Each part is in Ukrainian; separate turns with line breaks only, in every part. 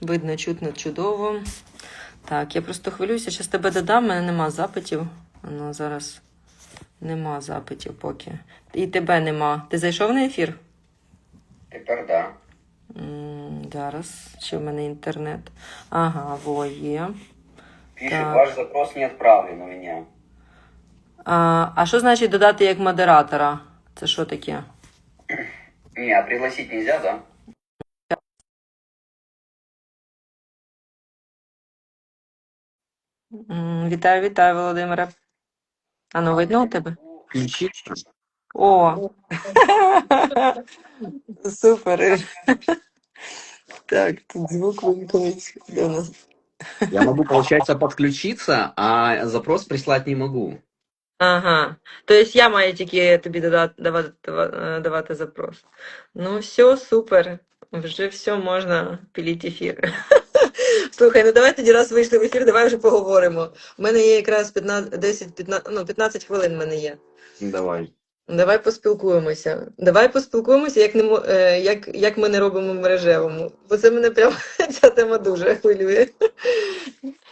Видно, чутно, чудово. Так, я просто хвилююся, зараз тебе додам, в мене нема запитів. Ну, зараз нема запитів поки. І тебе нема. Ти зайшов на ефір?
Тепер да.
Зараз. Чи в мене інтернет? Ага, во є.
Пишет,
Так.
ваш запрос не отправлен у меня.
А, а що значить додати як модератора? Це що таке?
Не, а пригласить нельзя, да?
М, Вітаю, вітаю, Володимире. А ну видно у тебе?
Включить.
О! Супер. Так, тут звук вимкнуть. Де у нас?
Я могу, получается, подключиться, а запрос прислать не могу.
Ага. Тобто я маю тільки тобі додати, давати, дава- давати запрос. Ну, все, супер. Вже все можна піліть ефір. Слухай, ну давай тоді раз вийшли в ефір, давай вже поговоримо. У мене є якраз 15, 10, 15, ну, 15 хвилин в мене є.
Давай.
Давай поспілкуємося. Давай поспілкуємося, як, не, мо- е, як, як ми не робимо в мережевому. Бо це мене прямо ця тема дуже хвилює.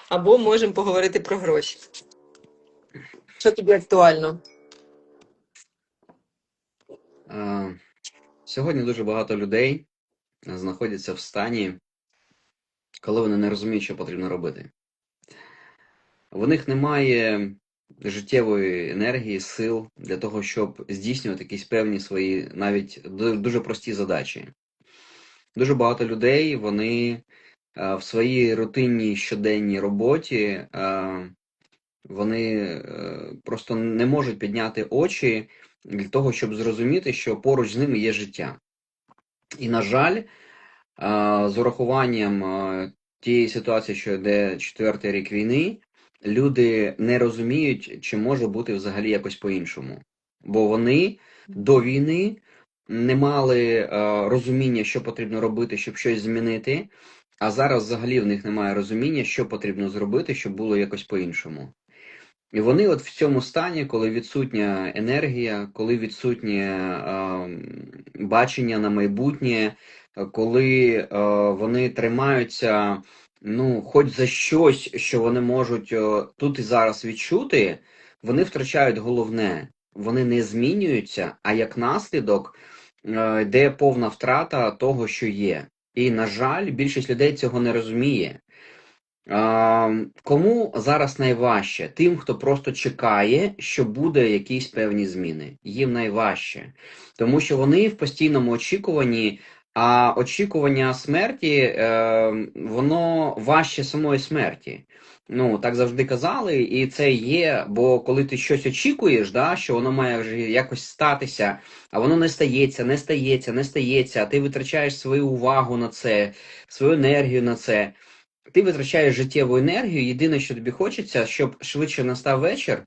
Або можемо поговорити про гроші. Що тобі актуально?
Е, Сьогодні дуже багато людей знаходяться в стані, коли вони не розуміють, що потрібно робити. В них немає життєвої енергії, сил для того, щоб здійснювати якісь певні свої навіть дуже прості задачі. Дуже багато людей вони е, в своїй рутинній щоденній роботі е, вони е, просто не можуть підняти очі для того, щоб зрозуміти, що поруч з ними є життя. І, на жаль, з урахуванням тієї ситуації, що йде четвертий рік війни, люди не розуміють, чи може бути взагалі якось по-іншому. Бо вони до війни не мали розуміння, що потрібно робити, щоб щось змінити. А зараз взагалі в них немає розуміння, що потрібно зробити, щоб було якось по-іншому. І вони от в цьому стані, коли відсутня енергія, коли відсутнє е, бачення на майбутнє, коли е, вони тримаються, ну, хоч за щось, що вони можуть е, тут і зараз відчути, вони втрачають головне. Вони не змінюються, а як наслідок е, йде повна втрата того, що є. І, на жаль, більшість людей цього не розуміє. Кому зараз найважче? Тим, хто просто чекає, що буде якісь певні зміни. Їм найважче, тому що вони в постійному очікуванні, а очікування смерті е, воно важче самої смерті. Ну, так завжди казали, і це є, бо коли ти щось очікуєш, да, що воно має вже якось статися, а воно не стається, не стається, не стається, а ти витрачаєш свою увагу на це, свою енергію на це ти витрачаєш життєву енергію. Єдине, що тобі хочеться, щоб швидше настав вечір,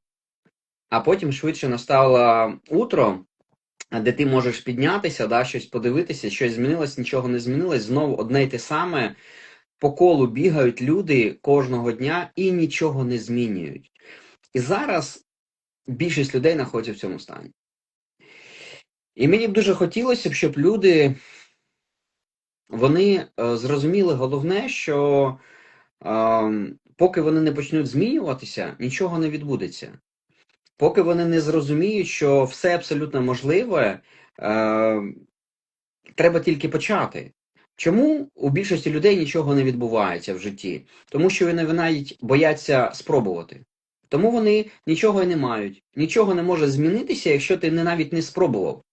а потім швидше настало утро, де ти можеш піднятися, да, щось подивитися, щось змінилось, нічого не змінилось. Знову одне й те саме. По колу бігають люди кожного дня і нічого не змінюють. І зараз більшість людей знаходяться в цьому стані. І мені б дуже хотілося б, щоб люди вони е, зрозуміли головне, що е, поки вони не почнуть змінюватися, нічого не відбудеться. Поки вони не зрозуміють, що все абсолютно можливе, е, треба тільки почати. Чому у більшості людей нічого не відбувається в житті? Тому що вони навіть бояться спробувати. Тому вони нічого і не мають. Нічого не може змінитися, якщо ти не навіть не спробував.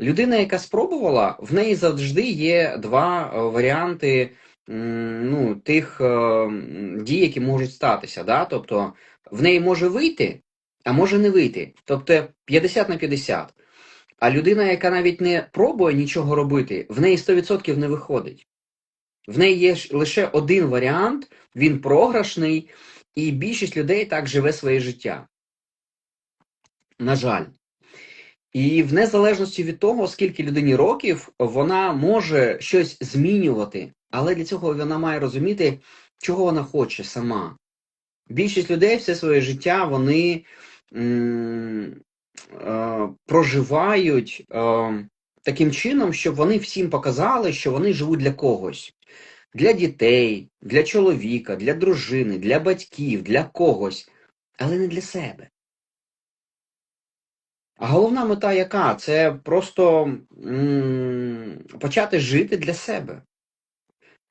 Людина, яка спробувала, в неї завжди є два е, варіанти ну, тих е, дій, які можуть статися. Да? Тобто в неї може вийти, а може не вийти. Тобто 50 на 50. А людина, яка навіть не пробує нічого робити, в неї 100% не виходить. В неї є лише один варіант, він програшний, і більшість людей так живе своє життя. На жаль. І в незалежності від того, скільки людині років, вона може щось змінювати, але для цього вона має розуміти, чого вона хоче сама. Більшість людей все своє життя вони проживають таким чином, щоб вони всім показали, що вони живуть для когось. Для дітей, для чоловіка, для дружини, для батьків, для когось, але не для себе. А головна мета яка? Це просто м, почати жити для себе.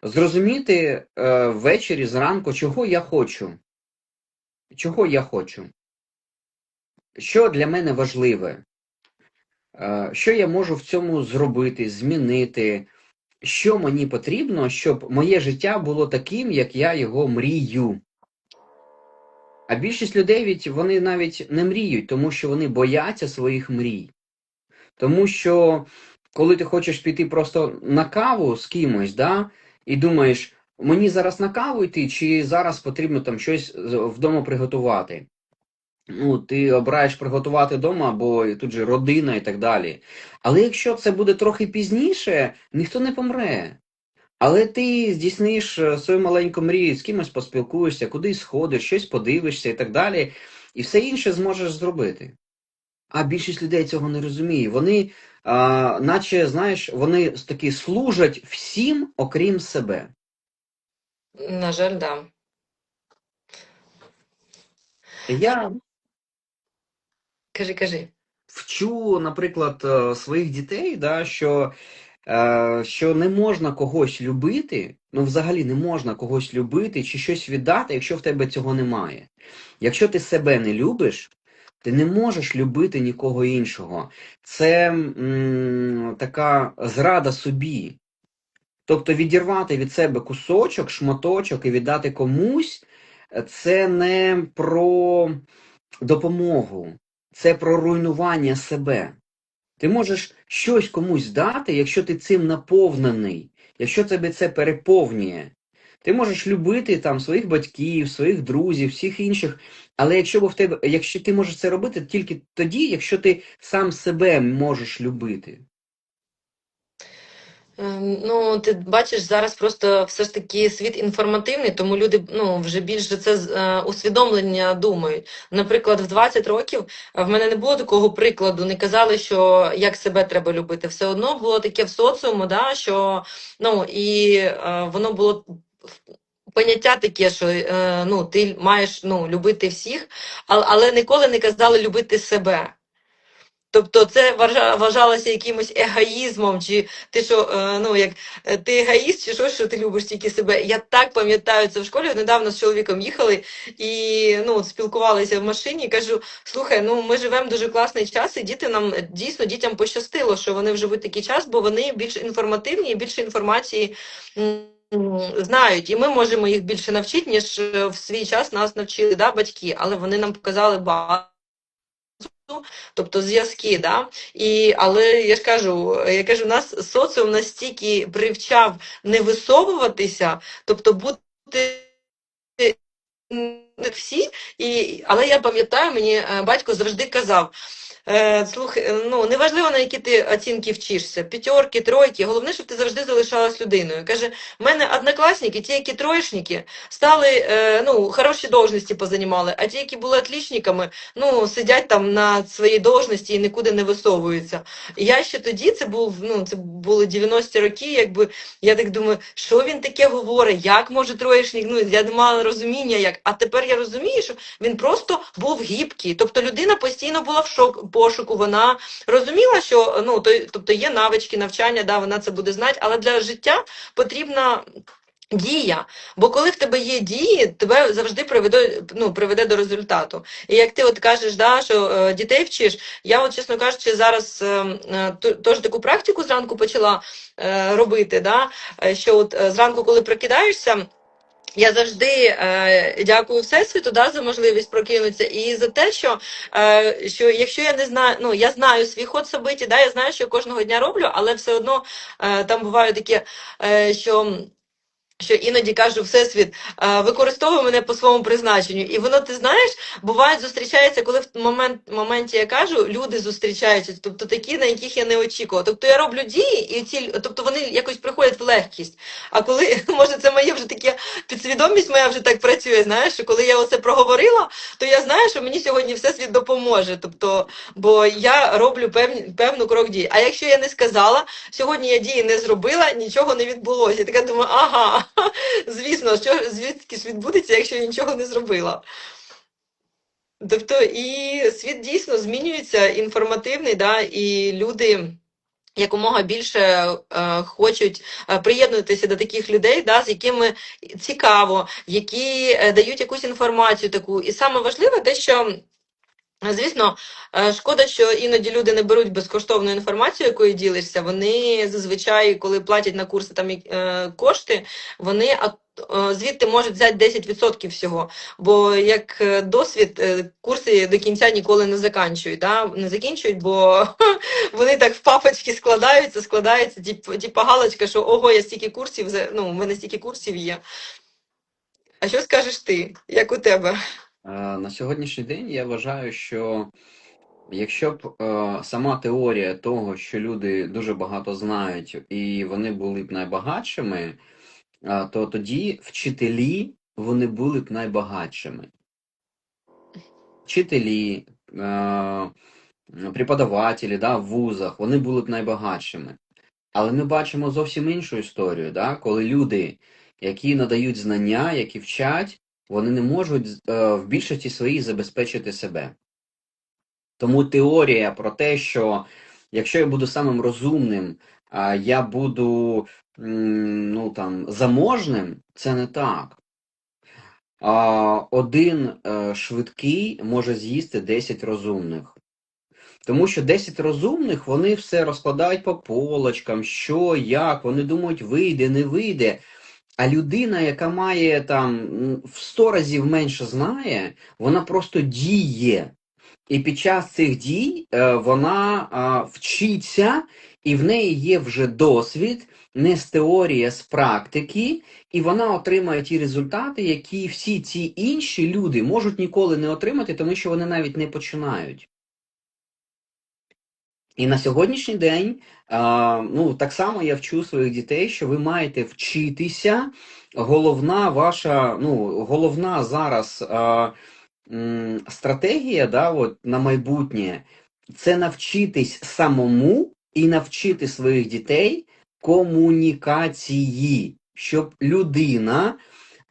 Зрозуміти е, ввечері, зранку, чого я хочу. Чого я хочу. Що для мене важливе? Е, Що я можу в цьому зробити, змінити? Що мені потрібно, щоб моє життя було таким, як я його мрію? А більшість людей вони навіть не мріють, тому що вони бояться своїх мрій. Тому що коли ти хочеш піти просто на каву з кимось, да, і думаєш, мені зараз на каву йти, чи зараз потрібно там щось вдома приготувати. Ну, ти обираєш приготувати вдома, бо тут же родина і так далі. Але якщо це буде трохи пізніше, ніхто не помре. Але ти здійсниш е, свою маленьку мрію, з кимось поспілкуєшся, кудись сходиш, щось подивишся і так далі, і все інше зможеш зробити. А більшість людей цього не розуміє. Вони, а, наче, знаєш, вони такі служать всім, окрім себе.
На жаль, да.
Я
Кажи, кажи.
вчу, наприклад, е, своїх дітей, да, що, е, що не можна когось любити, ну взагалі не можна когось любити чи щось віддати, якщо в тебе цього немає. Якщо ти себе не любиш, ти не можеш любити нікого іншого. Це м, така зрада собі. Тобто відірвати від себе кусочок, шматочок і віддати комусь, це не про допомогу, це про руйнування себе. Ти можеш щось комусь дати, якщо ти цим наповнений, якщо тебе це переповнює. Ти можеш любити там своїх батьків, своїх друзів, всіх інших, але якщо в тебе, якщо ти можеш це робити тільки тоді, якщо ти сам себе можеш любити.
Ем, Ну, ти бачиш, зараз просто все ж таки світ інформативний, тому люди ну, вже більше це е, усвідомлення думають. Наприклад, в 20 років е, в мене не було такого прикладу, не казали, що як себе треба любити. Все одно було таке в соціуму, да, що ну, і е, воно було поняття таке, що е, ну, ти маєш ну, любити всіх, але, але ніколи не казали любити себе. Тобто це вважа- вважалося якимось егоїзмом, чи ти що, е, ну як е, ти егоїст, чи що, що ти любиш тільки себе. Я так пам'ятаю це в школі. Недавно з чоловіком їхали і ну, спілкувалися в машині. Кажу: слухай, ну ми живемо дуже класний час, і діти нам дійсно дітям пощастило, що вони живуть такий час, бо вони більш інформативні і більше інформації. Знають, і ми можемо їх більше навчити, ніж е, в свій час нас навчили да, батьки, але вони нам показали багато тобто зв'язки, да? І, але я ж кажу, я кажу, нас соціум настільки привчав не висовуватися, тобто бути не всі, і, але я пам'ятаю, мені е, батько завжди казав. Е, ну неважливо на які ти оцінки вчишся, п'ятерки, тройки. Головне, щоб ти завжди залишалась людиною. Каже, в мене однокласники, ті, які троєшники, стали е, ну хороші должності позанімали, а ті, які були отлічниками, ну сидять там на своїй должності і нікуди не висовуються. Я ще тоді це був, ну це були 90-ті роки, якби я так думаю, що він таке говорить, як може троєшник, ну я не мала розуміння, як. А тепер я розумію, що він просто був гібкий. Тобто людина постійно була в шок пошуку. Вона розуміла, що ну то, тобто є навички, навчання, да, вона це буде знати, але для життя потрібна. Дія, бо коли в тебе є дії, тебе завжди приведе, ну, приведе до результату. І як ти от кажеш, да, що е, дітей вчиш, я от, чесно кажучи, зараз е, е, теж таку практику зранку почала е, робити, да, е, що от е, зранку, коли прокидаєшся, я завжди е, дякую Всесвіту да, за можливість прокинутися і за те, що, е, що якщо я не знаю, ну я знаю свій ход собиті, да, я знаю, що я кожного дня роблю, але все одно е, там буває таке, е, що. Що іноді кажу, Всесвіт, е, використовуй мене по своєму призначенню. І воно, ти знаєш, буває, зустрічається, коли в момент, моменті я кажу, люди зустрічаються, тобто такі, на яких я не очікувала. Тобто я роблю дії, і ці, тобто вони якось приходять в легкість. А коли, може, це моє вже таке, підсвідомість моя вже так працює, знаєш, що коли я оце проговорила, то я знаю, що мені сьогодні Всесвіт допоможе. Тобто, бо я роблю певні, певну крок дії. А якщо я не сказала, сьогодні я дії не зробила, нічого не відбулося. Я така думаю, ага, звісно, що звідки ж відбудеться, якщо я нічого не зробила. Тобто, і світ дійсно змінюється, інформативний, да, і люди якомога більше е, хочуть е, приєднуватися до таких людей, да, з якими цікаво, які е, дають якусь інформацію таку. І саме важливе те, що. Звісно, е, шкода, що іноді люди не беруть безкоштовну інформацію, якою ділишся. Вони зазвичай, коли платять на курси там е, кошти, вони е, звідти можуть взяти 10% всього. Бо як досвід, курси до кінця ніколи не закінчують. Да? Не закінчують, бо вони так в папочки складаються, складаються, типу галочка, що ого, я стільки курсів, ну, в мене стільки курсів є. А що скажеш ти? Як у тебе?
Е, На сьогоднішній день я вважаю, що якщо б е, сама теорія того, що люди дуже багато знають і вони були б найбагатшими, е, то тоді вчителі вони були б найбагатшими. Вчителі, преподавателі да, в вузах, вони були б найбагатшими. Але ми бачимо зовсім іншу історію, да? коли люди, які надають знання, які вчать, вони не можуть е, в більшості своїй забезпечити себе. Тому теорія про те, що якщо я буду самим розумним, я буду ну, там, заможним, це не так. Один е, швидкий може з'їсти 10 розумних. Тому що 10 розумних, вони все розкладають по полочкам, що, як, вони думають, вийде, не вийде. А людина, яка має там в 100 разів менше знає, вона просто діє. І під час цих дій е, вона вчиться, і в неї є вже досвід, не з теорії, а з практики, і вона отримає ті результати, які всі ці інші люди можуть ніколи не отримати, тому що вони навіть не починають. І на сьогоднішній день, ну, так само я вчу своїх дітей, що ви маєте вчитися. Головна ваша, ну, головна зараз стратегія, да, от, на майбутнє, це навчитись самому і навчити своїх дітей комунікації, щоб людина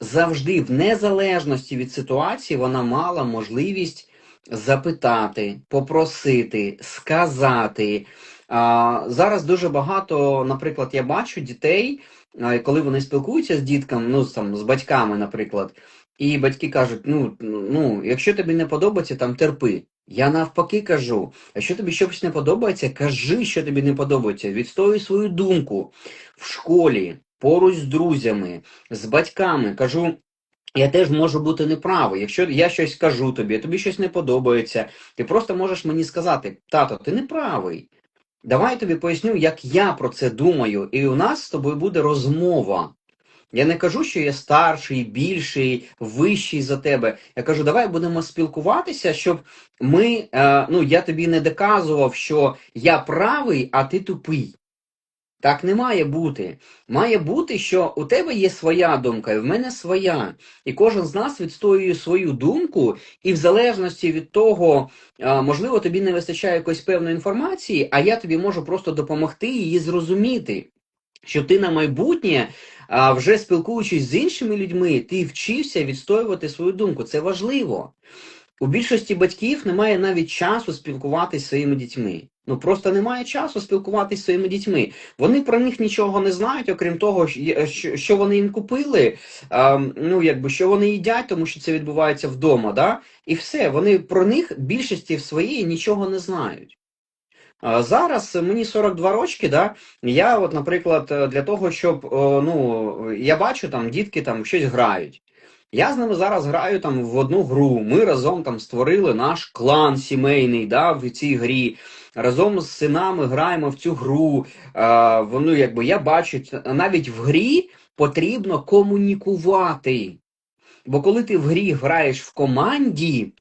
завжди, в незалежності від ситуації, вона мала можливість запитати, попросити, сказати. А, зараз дуже багато, наприклад, я бачу дітей, коли вони спілкуються з дітками, ну там з батьками, наприклад, і батьки кажуть: ну, ну, якщо тобі не подобається, там терпи. Я навпаки кажу, якщо тобі щось не подобається, кажи, що тобі не подобається. Відстоюй свою думку в школі, поруч з друзями, з батьками. Кажу, я теж можу бути неправий. Якщо я щось кажу тобі, тобі щось не подобається, ти просто можеш мені сказати, тато, ти не правий. Давай тобі поясню, як я про це думаю, і у нас з тобою буде розмова. Я не кажу, що я старший, більший, вищий за тебе. Я кажу, давай будемо спілкуватися, щоб ми, е, ну, я тобі не доказував, що я правий, а ти тупий. Так не має бути. Має бути, що у тебе є своя думка, і в мене своя. І кожен з нас відстоює свою думку, і в залежності від того, можливо, тобі не вистачає якоїсь певної інформації, а я тобі можу просто допомогти її зрозуміти. Щоб ти на майбутнє, вже спілкуючись з іншими людьми, ти вчився відстоювати свою думку. Це важливо. У більшості батьків немає навіть часу спілкуватися зі своїми дітьми. Ну просто немає часу спілкуватися зі своїми дітьми. Вони про них нічого не знають, окрім того, що, вони їм купили, ну якби що вони їдять, тому що це відбувається вдома. Да? І все, вони про них більшості в своєї нічого не знають. Зараз мені 42 рочки, да, я, от, наприклад, для того, щоб ну, я бачу, там дітки там щось грають. Я з ними зараз граю там в одну гру. Ми разом там створили наш клан сімейний да, в цій грі. Разом з синами граємо в цю гру. Е, якби я бачу, навіть в грі потрібно комунікувати. Бо коли ти в грі граєш в команді,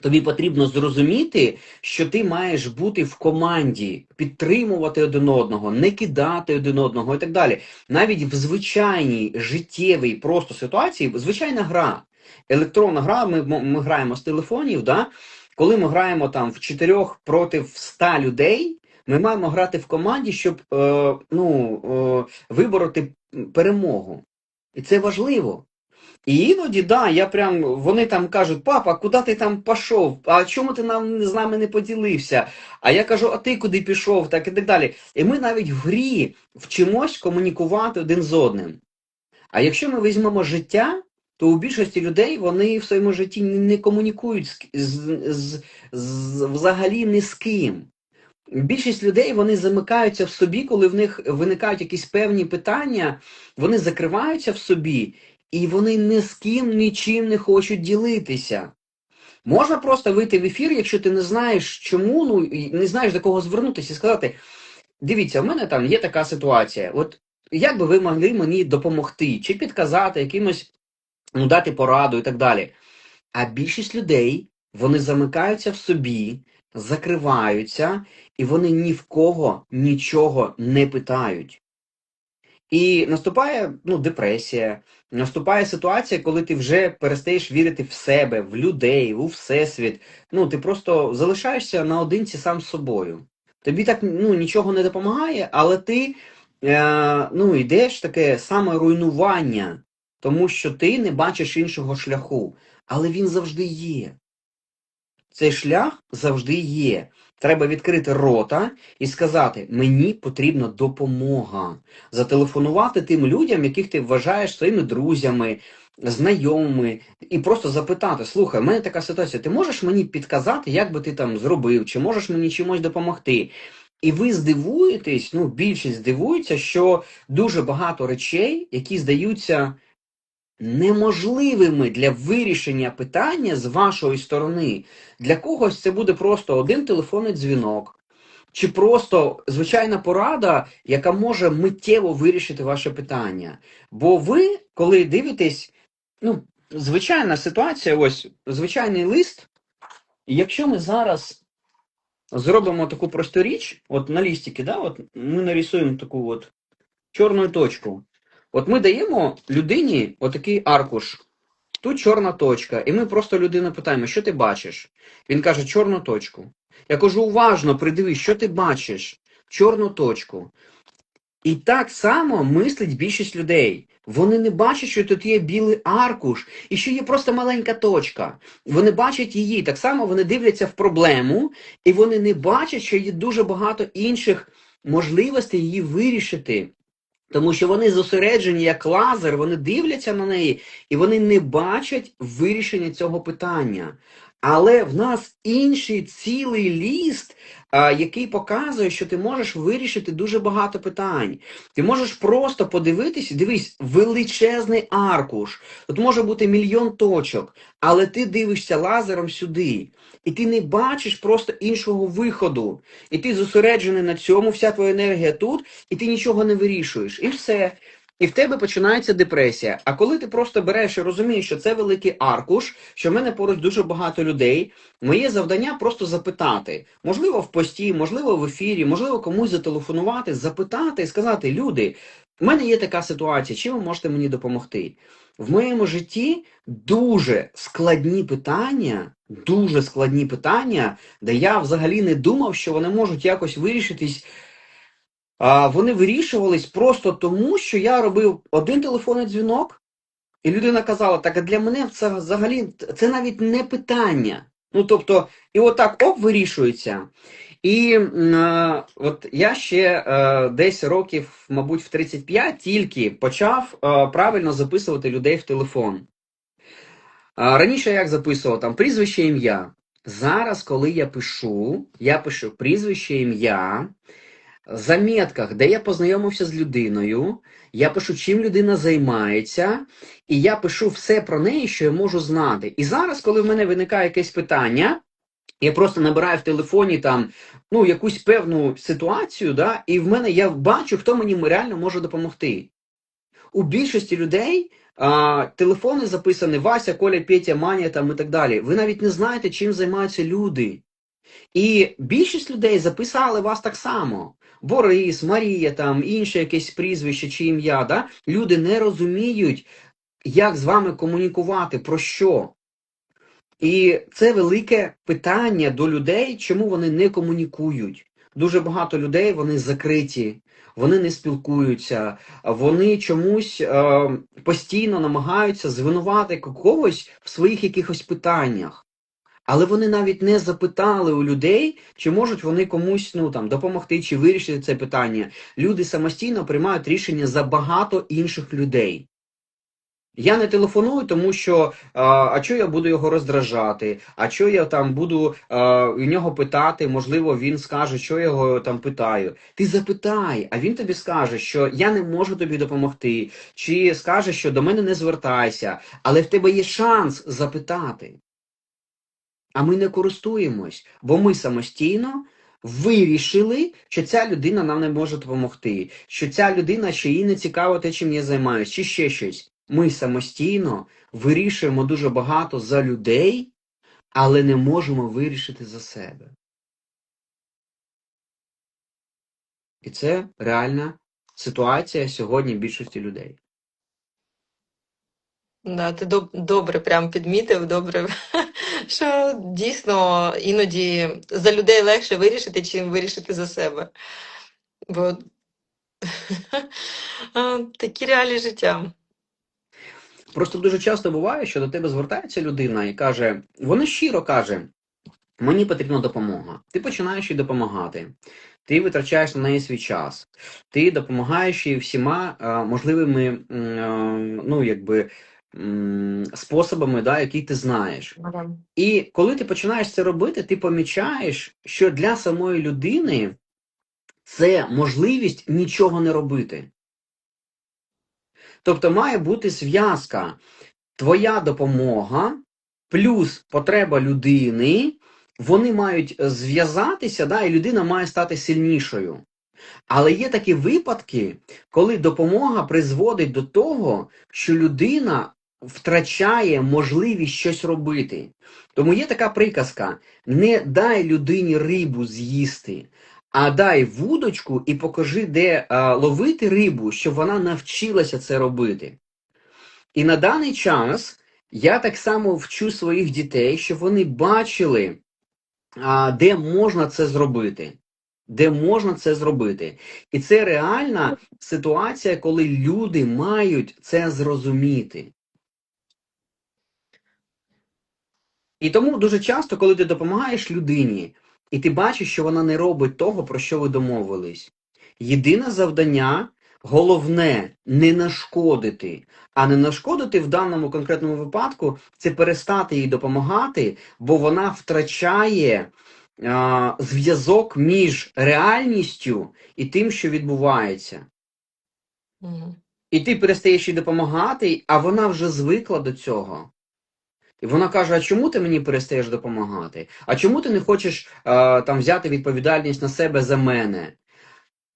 тобі потрібно зрозуміти, що ти маєш бути в команді, підтримувати один одного, не кидати один одного і так далі. Навіть в звичайній життєвій просто ситуації, звичайна гра, електронна гра, ми, ми граємо з телефонів, да? Коли ми граємо там в чотирьох проти 100 людей, ми маємо грати в команді, щоб е, ну, е, вибороти перемогу. І це важливо. І іноді, да, я прям, вони там кажуть, папа, куди ти там пішов? А чому ти нам з нами не поділився? А я кажу, а ти куди пішов? Так і так далі. І ми навіть в грі вчимось комунікувати один з одним. А якщо ми візьмемо життя, то у більшості людей вони в своєму житті не комунікують з, з, з, взагалі ні з ким. Більшість людей вони замикаються в собі, коли в них виникають якісь певні питання, вони закриваються в собі, і вони ні з ким нічим не хочуть ділитися. Можна просто вийти в ефір, якщо ти не знаєш чому, ну не знаєш до кого звернутися і сказати: дивіться, в мене там є така ситуація. От як би ви могли мені допомогти, чи підказати якимось, ну, дати пораду і так далі. А більшість людей вони замикаються в собі, закриваються, і вони ні в кого нічого не питають. І наступає ну, депресія, наступає ситуація, коли ти вже перестаєш вірити в себе, в людей, у всесвіт. Ну, ти просто залишаєшся наодинці сам з собою. Тобі так ну, нічого не допомагає, але ти е, ну, йдеш таке саме руйнування, тому що ти не бачиш іншого шляху. Але він завжди є. Цей шлях завжди є. Треба відкрити рота і сказати: мені потрібна допомога. Зателефонувати тим людям, яких ти вважаєш своїми друзями, знайомими, і просто запитати: слухай, в мене така ситуація, ти можеш мені підказати, як би ти там зробив, чи можеш мені чимось допомогти? І ви здивуєтесь, ну, більшість здивується, що дуже багато речей, які здаються неможливими для вирішення питання з вашої сторони. Для когось це буде просто один телефонний дзвінок, чи просто звичайна порада, яка може миттєво вирішити ваше питання. Бо ви, коли дивитесь, ну, звичайна ситуація, ось звичайний лист, якщо ми зараз зробимо таку просту річ, от на лістики, да, от ми нарисуємо таку от чорну точку. От ми даємо людині отакий аркуш. Тут чорна точка, і ми просто людину питаємо, що ти бачиш? Він каже, чорну точку. Я кажу, уважно придивись, що ти бачиш? Чорну точку. І так само мислить більшість людей. Вони не бачать, що тут є білий аркуш і що є просто маленька точка. Вони бачать її. Так само вони дивляться в проблему, і вони не бачать, що є дуже багато інших можливостей її вирішити. Тому що вони зосереджені як лазер, вони дивляться на неї і вони не бачать вирішення цього питання. Але в нас інший цілий ліст, який показує, що ти можеш вирішити дуже багато питань. Ти можеш просто подивитись, дивись, величезний аркуш. Тут може бути мільйон точок, але ти дивишся лазером сюди, і ти не бачиш просто іншого виходу. І ти зосереджений на цьому, вся твоя енергія тут, і ти нічого не вирішуєш. І все. І в тебе починається депресія. А коли ти просто береш і розумієш, що це великий аркуш, що в мене поруч дуже багато людей, моє завдання просто запитати. Можливо, в пості, можливо, в ефірі, можливо, комусь зателефонувати, запитати і сказати: люди, в мене є така ситуація, чим ви можете мені допомогти? В моєму житті дуже складні питання, дуже складні питання, де я взагалі не думав, що вони можуть якось вирішитись. А, вони вирішувались просто тому, що я робив один телефонний дзвінок, і людина казала, так а для мене це взагалі це навіть не питання. Ну тобто, і отак оп, вирішується. І е, от я ще е, десь років, мабуть, в 35 тільки почав е, правильно записувати людей в телефон. А раніше як записував там прізвище ім'я. Зараз, коли я пишу, я пишу прізвище ім'я, заметках, де я познайомився з людиною, я пишу, чим людина займається, і я пишу все про неї, що я можу знати. І зараз, коли в мене виникає якесь питання, Я просто набираю в телефоні там ну, якусь певну ситуацію, да, і в мене я бачу, хто мені реально може допомогти. У більшості людей а, телефони записані Вася, Коля, Петя, Маня там і так далі. Ви навіть не знаєте, чим займаються люди. І більшість людей записали вас так само. Борис, Марія, там інше якесь прізвище чи ім'я. Да? Люди не розуміють, як з вами комунікувати, про що. І це велике питання до людей, чому вони не комунікують. Дуже багато людей вони закриті, вони не спілкуються, вони чомусь е, постійно намагаються звинувати когось в своїх якихось питаннях. Але вони навіть не запитали у людей, чи можуть вони комусь ну там допомогти чи вирішити це питання. Люди самостійно приймають рішення за багато інших людей. Я не телефоную, тому що а, а що я буду його роздражати, а що я там буду а, у нього питати, можливо, він скаже, що я його там питаю. Ти запитай, а він тобі скаже, що я не можу тобі допомогти, чи скаже, що до мене не звертайся, але в тебе є шанс запитати. А ми не користуємось, бо ми самостійно вирішили, що ця людина нам не може допомогти, що ця людина ще їй не цікаво те, чим я займаюся, чи ще щось. Ми самостійно вирішуємо дуже багато за людей, але не можемо вирішити за себе. І це реальна ситуація сьогодні більшості людей.
Да, ти добре прям підмітив, добре, що дійсно іноді за людей легше вирішити, чим вирішити за себе. Бо такі реалії життя.
Просто дуже часто буває, що до тебе звертається людина і каже, вона щиро каже: мені потрібна допомога. Ти починаєш їй допомагати. Ти витрачаєш на неї свій час, ти допомагаєш їй всіма можливими ну, якби, способами, да, які ти знаєш.
Ага.
І коли ти починаєш це робити, ти помічаєш, що для самої людини це можливість нічого не робити. Тобто має бути зв'язка твоя допомога плюс потреба людини, вони мають зв'язатися, да, і людина має стати сильнішою. Але є такі випадки, коли допомога призводить до того, що людина втрачає можливість щось робити. Тому є така приказка: не дай людині рибу з'їсти, а дай вудочку і покажи, де а, ловити рибу, щоб вона навчилася це робити. І на даний час я так само вчу своїх дітей, щоб вони бачили, а, де можна це зробити. Де можна це зробити. І це реальна ситуація, коли люди мають це зрозуміти. І тому дуже часто, коли ти допомагаєш людині, і ти бачиш, що вона не робить того, про що ви домовились. Єдине завдання, головне, не нашкодити. А не нашкодити в даному конкретному випадку це перестати їй допомагати, бо вона втрачає а, зв'язок між реальністю і тим, що відбувається.
Мгм.
І ти перестаєш їй допомагати, а вона вже звикла до цього. І вона каже: А чому ти мені перестаєш допомагати? А чому ти не хочеш а, там взяти відповідальність на себе за мене?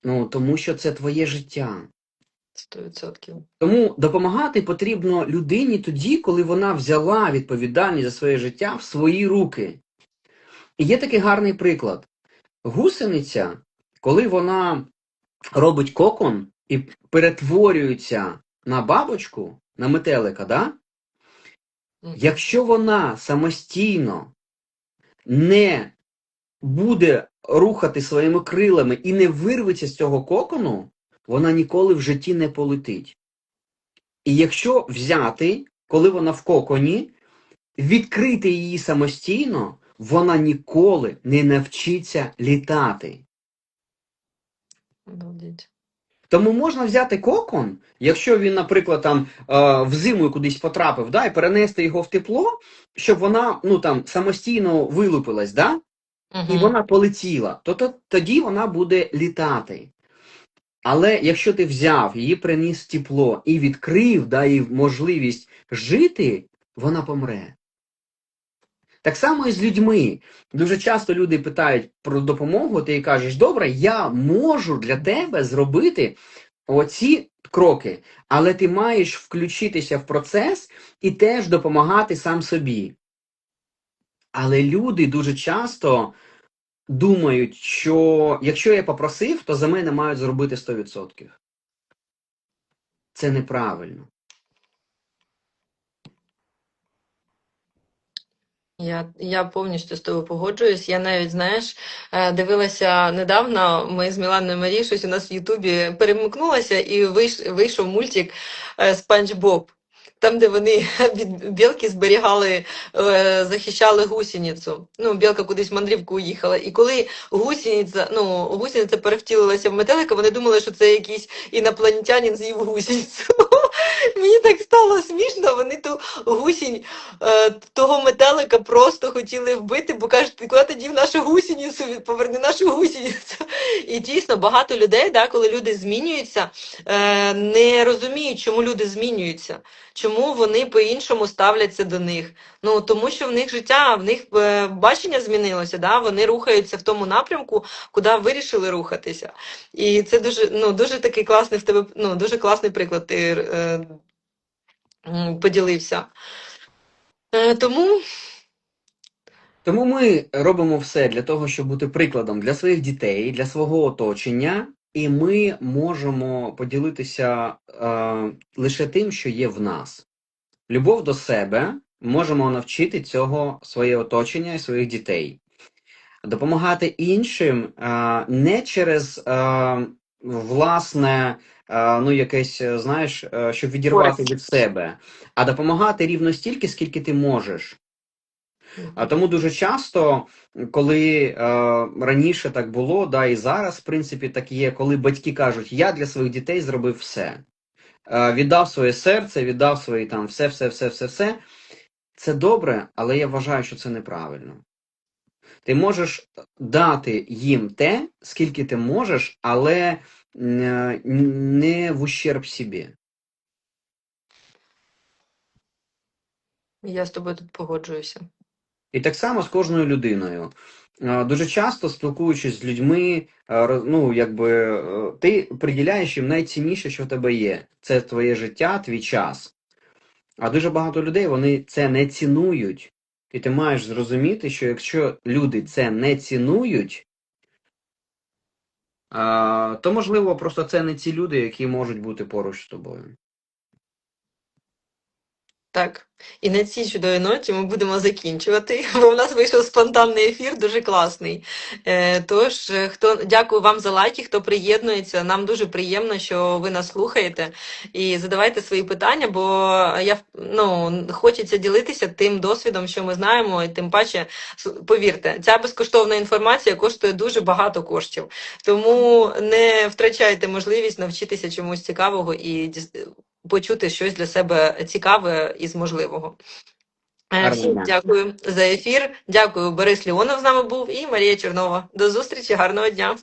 Ну, тому що це твоє життя.
Сто відсотків.
Тому допомагати потрібно людині тоді, коли вона взяла відповідальність за своє життя в свої руки. І є такий гарний приклад. Гусениця, коли вона робить кокон і перетворюється на бабочку, на метелика, да? Якщо вона самостійно не буде рухати своїми крилами і не вирветься з цього кокону, вона ніколи в житті не полетить. І якщо взяти, коли вона в коконі, відкрити її самостійно, вона ніколи не навчиться літати.
Обалдеть.
Тому можна взяти кокон, якщо він, наприклад, там е, в зиму кудись потрапив, да, і перенести його в тепло, щоб вона ну там самостійно вилупилась, да, і вона полетіла, то, то тоді вона буде літати. Але якщо ти взяв, її приніс в тепло і відкрив, да, їй можливість жити, вона помре. Так само і з людьми. Дуже часто люди питають про допомогу, ти кажеш, добре, я можу для тебе зробити оці кроки, але ти маєш включитися в процес і теж допомагати сам собі. Але люди дуже часто думають, що якщо я попросив, то за мене мають зробити 100%. Це неправильно.
Я, я повністю з тобою погоджуюсь. Я навіть, знаєш, е, дивилася недавно, ми з Міланою Марі, щось у нас в Ютубі перемикнулося і вийш, вийшов мультик е, Спанч Боб. Там, де вони від білки зберігали, е, захищали гусеницю. Ну, білка кудись в мандрівку уїхала. І коли гусениця, ну, гусениця перевтілилася в метелика, вони думали, що це якийсь інопланетянин з'їв гусеницю. Мені так стало смішно, вони ту гусінь е, того метелика просто хотіли вбити, бо кажуть, куди ти дів нашу гусеницю, поверни нашу гусеницю. І дійсно багато людей, да, коли люди змінюються, е, не розуміють, чому люди змінюються, чому вони по-іншому ставляться до них. Ну тому що в них життя, в них е, бачення змінилося, да, вони рухаються в тому напрямку, куди вирішили рухатися. І це дуже, ну, дуже такий класний в тебе, ну, дуже класний приклад ти е, поділився. Е, тому
Тому ми робимо все для того, щоб бути прикладом для своїх дітей, для свого оточення, і ми можемо поділитися е, лише тим, що є в нас. Любов до себе можемо навчити цього своє оточення і своїх дітей. Допомагати іншим е, не через е, власне, е, ну якесь, е, знаєш, е, щоб відірвати від себе, а допомагати рівно стільки, скільки ти можеш. А тому дуже часто, коли е, раніше так було, да, і зараз, в принципі, так є, коли батьки кажуть, я для своїх дітей зробив все. Е, віддав своє серце, віддав свої там все, все, все, все, все. Це добре, але я вважаю, що це неправильно. Ти можеш дати їм те, скільки ти можеш, але е, не в ущерб собі.
я з тобою тут погоджуюся.
І так само з кожною людиною. Е, Дуже часто спілкуючись з людьми, е, ну якби е, ти приділяєш їм найцінніше, що в тебе є. Це твоє життя, твій час. А дуже багато людей вони це не цінують. І ти маєш зрозуміти, що якщо люди це не цінують, то можливо просто це не ці люди, які можуть бути поруч з тобою.
Так. І на цій чудовій ноті ми будемо закінчувати, бо у нас вийшов спонтанний ефір, дуже класний. Е, тож, е, хто дякую вам за лайки, хто приєднується. Нам дуже приємно, що ви нас слухаєте. І задавайте свої питання, бо я ну, хочеться ділитися тим досвідом, що ми знаємо, і тим паче, повірте, ця безкоштовна інформація коштує дуже багато коштів. Тому не втрачайте можливість навчитися чомусь цікавого і почути щось для себе цікаве із можливого. Е, Всім дякую за ефір. Дякую, Борис Леонов з нами був і Марія Чернова. До зустрічі, гарного дня.